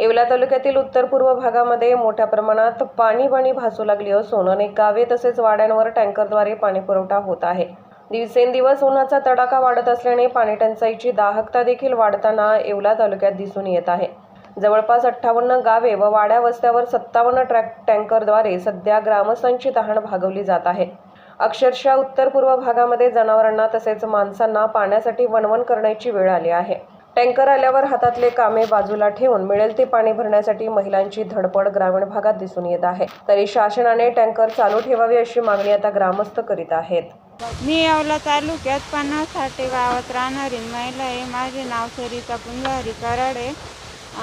येवला तालुक्यातील उत्तर पूर्व भागामध्ये मोठ्या प्रमाणात पाणी पाणी भासू लागली असून अनेक गावे तसेच वाड्यांवर टँकरद्वारे पाणीपुरवठा होत आहे. दिवसेंदिवस उन्हाचा तडाखा वाढत असल्याने पाणीटंचाईची दाहकता देखील वाढताना येवला तालुक्यात दिसून येत आहे. जवळपास अठ्ठावन्न गावे व वाड्या वस्त्यावर सत्तावन्न ट्रॅक टँकरद्वारे सध्या ग्रामस्थांची तहान भागवली जात आहे. अक्षरशः उत्तर पूर्व भागामध्ये जनावरांना तसेच माणसांना पाण्यासाठी वणवण करण्याची वेळ आली आहे. टँकर आल्यावर हातातले कामे बाजूला ठेवून मिळेल ते पाणी भरण्यासाठी महिलांची धडपड ग्रामीण भागात दिसून येत आहे. तरी शासनाने टँकर चालू ठेवावी अशी मागणी आता ग्रामस्थ करीत आहेत. मी यावला तालुक्यात पन्नास साठे गावात राहणारी महिला आहे. माझे नाव सरिता पुंजारी कराडे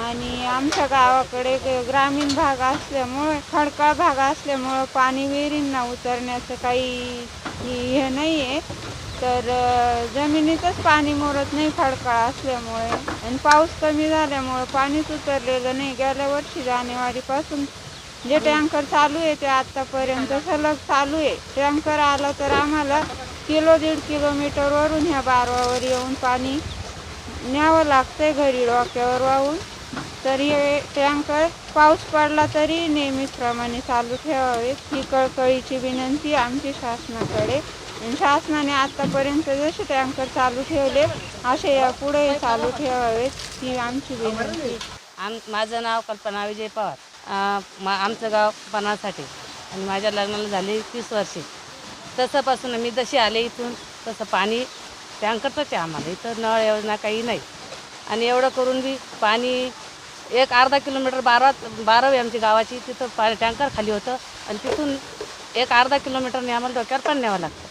आणि आमच्या गावाकडे ग- ग्रामीण भाग असल्यामुळे खडकाळ भाग असल्यामुळं पाणी विहिरींना उतरण्याचं काही हे नाही आहे तर जमिनीतच पाणी मोरत नाही खडकाळ असल्यामुळे आणि पाऊस कमी झाल्यामुळे पाणीच उतरलेलं नाही. गेल्या वर्षी जानेवारीपासून जे टँकर चालू आहे ते आत्तापर्यंत सलग चालू आहे. टँकर आलं तर आम्हाला किलो दीड किलोमीटरवरून ह्या बारवावर येऊन पाणी न्यावं लागतंय घरी डोक्यावर वाहून. तर हे टँकर पाऊस पडला तरी नेहमीप्रमाणे चालू ठेवावेत. ही कळकळीची विनंती आमची शासनाकडे. शासनाने आत्तापर्यंत जसे टँकर चालू ठेवले असे पुढे चालू ठेवावेत ही आमची विनंती. आम माझं नाव कल्पना विजय पवार. मा आमचं गाव पणासाठी आणि माझ्या लग्नाला झाली तीस वर्षे. तसंपासून मी जशी आले इथून तसं पाणी टँकरचंच आहे आम्हाला. इथं नळ योजना काही नाही. आणि एवढं करून बी पाणी एक अर्धा किलोमीटर बारा बारावी आमची गावाची तिथं पाणी टँकर खाली होतं. आणि तिथून एक अर्धा किलोमीटरने आम्हाला डोक्यावर पण न्यावं लागतं.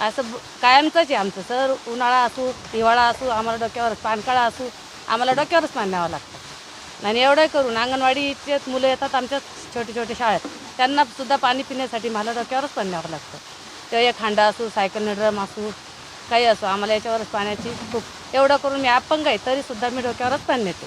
असं ब- कायमचंच आहे आमचं. सर उन्हाळा असू हिवाळा असू आम्हाला डोक्यावर पानकाळा असू आम्हाला डोक्यावरच पाणी न्यावं लागतं. आणि एवढं करून अंगणवाडीचेच मुलं येतात आमच्याच छोटे छोटे शाळेत. त्यांना सुद्धा पाणी पिण्यासाठी मला डोक्यावरच पाणी न्यावं लागतं. ते एक हांडा असू सायकल ड्रम असू काही असो आम्हाला याच्यावरच पाण्याची खूप एवढं करून मी अपंग आहे तरीसुद्धा मी डोक्यावरच पाणी नेते.